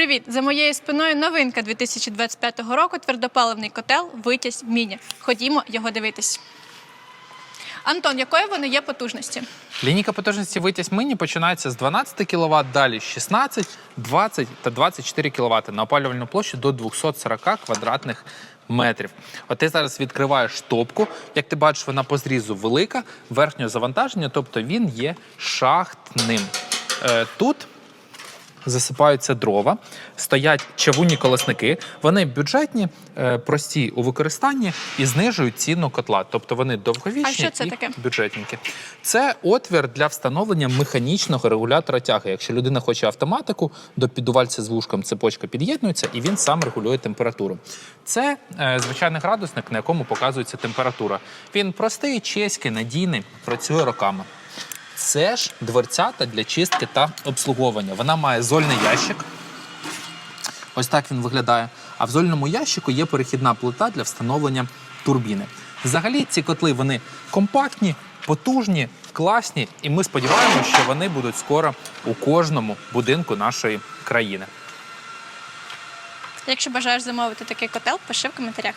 Привіт! За моєю спиною новинка 2025 року твердопаливний котел Витязь Міні. Ходімо його дивитись. Антон, якої вони є потужності? Лінійка потужності витязь міні починається з 12 кВт, далі 16, 20 та 24 кВт на опалювальну площу до 240 квадратних метрів. От ти зараз відкриваєш топку. Як ти бачиш, вона по зрізу велика, верхнього завантаження, тобто він є шахтним. Е, тут засипаються дрова, стоять чавунні колосники. Вони бюджетні, е, прості у використанні і знижують ціну котла. Тобто вони довговічні А що це і таке? бюджетненькі. Це отвір для встановлення механічного регулятора тяги. Якщо людина хоче автоматику, до піддувальця з вушком цепочка під'єднується і він сам регулює температуру. Це е, звичайний градусник, на якому показується температура. Він простий, чеський, надійний, працює роками. Це ж дверцята для чистки та обслуговування. Вона має зольний ящик. Ось так він виглядає. А в зольному ящику є перехідна плита для встановлення турбіни. Взагалі, ці котли вони компактні, потужні, класні, і ми сподіваємося, що вони будуть скоро у кожному будинку нашої країни. Якщо бажаєш замовити такий котел, пиши в коментарях.